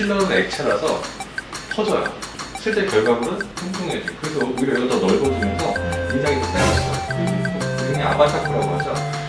필러는 액체라서 퍼져요. 실제 결과물은 뚱뚱해져. 그래서 오히려 여기가 더 넓어지면서 인상이 더 세졌어요. 그냥 아바타쿠라고 하죠.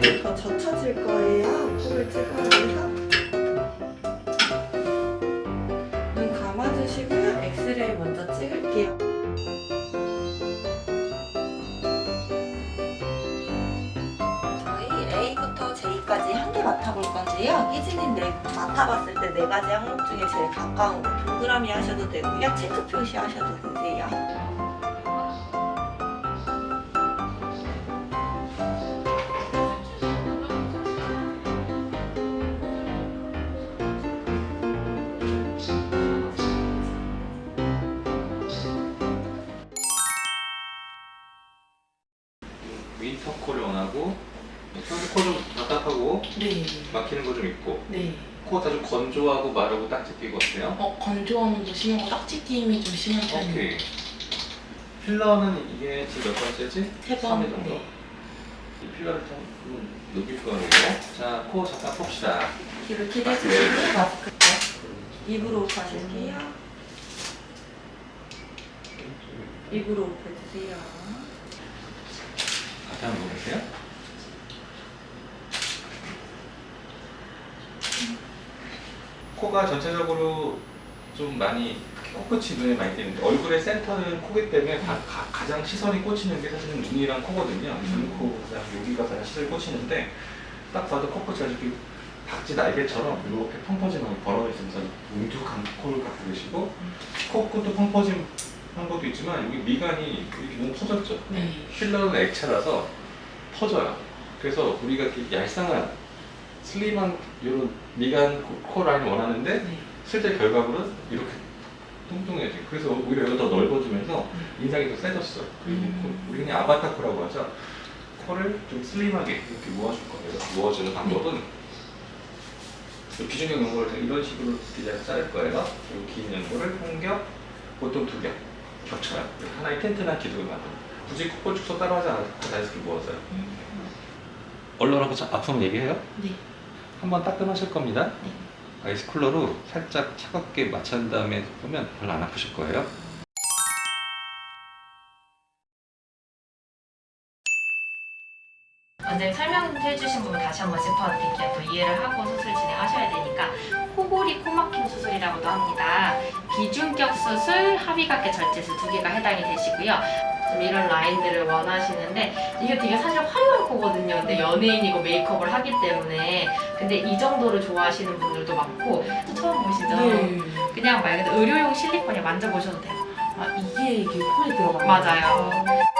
조금 뒤로 더 젖혀질 거예요. 코를 찍어내서 눈 감아주시고요. 엑스레이 먼저 찍을게요. 저희 A부터 J까지 한 개 맡아볼 건데요. 희진님 네, 맡아봤을 때 네 가지 항목 중에 제일 가까운 거 동그라미 하셔도 되고요. 체크 표시 하셔도 되세요. 윈터 코를 원하고 평소 코좀 답답하고 네. 막히는 거 좀 있고 네. 코가 아주 건조하고 마르고 딱지 끼고 어때요? 어, 건조함도 심하고 딱지 끼임이 좀 심한 편이에요. 오케이. 필러는 이게 지금 몇 번째지? 세 번. 3회 정도. 네. 이 필러를 좀 녹일 거예요. 자, 코 잠깐 풉시다. 귀를 기대주시고 마스크 때 입으로 가실게요. 입으로 뱉으세요. 다시 한번 보세요. 코가 전체적으로 좀 많이 코끝이 눈에 많이 띄는데 얼굴의 센터는 코기 때문에 가, 장 시선이 꽂히는 게 사실은 눈이랑 코거든요. 눈 코 그다음 여기가 가장 시선이 꽂히는데 딱 봐도 코끝이 아주 이렇게 박쥐 날개처럼 이렇게 펑퍼짐하게 벌어있으면서 뭉툭한 코를 갖고 계시고 코끝도 펑퍼짐 한 것도 있지만 여기 미간이 이렇게 너무 퍼졌죠. 네. 필러는 액체라서 퍼져요. 그래서 우리가 이렇게 얄쌍한 슬림한 이런 미간 코- 코 라인을 원하는데 네. 실제 결과물은 이렇게 뚱뚱해져. 그래서 오히려 여기가 더 넓어지면서 인상이 더 세졌어요. 그리고 음. 우리 그냥 아바타 코라고 하죠. 코를 좀 슬림하게 이렇게 모아줄 거예요. 모아주는 방법은 이 비중형 연고를 이런 식으로 디자인 자를 거예요. 그리고 긴 연고를 한 겹, 보통 두 겹 이렇게 하나의 튼튼한 기둥을 만들어. 굳이 콧볼 축소 따로 하지 않고 자연스럽게 모아서요. 언론하고 아프면 얘기해요? 네. 한번 따끔하실 겁니다. 네. 아이스 쿨러로 살짝 차갑게 마찬 다음에 보면 별로 안 아프실 거예요. 원장님 설명해 주신 부분 다시 한번 짚어드릴게요. 또 이해를 하고 수술 진행하셔야 되니까 코골이 코막힘 수술이라고도 합니다. 비중격 수술, 합의각계 절제술 두 개가 해당이 되시고요. 좀 이런 라인들을 원하시는데 이게 되게 사실 화려한 코거든요. 근데 연예인이고 메이크업을 하기 때문에 근데 이 정도를 좋아하시는 분들도 많고 처음 보시죠? 네. 그냥 말 그대로 의료용 실리콘이 만져보셔도 돼요. 아, 이게 이게 코에 들어가는 맞아요.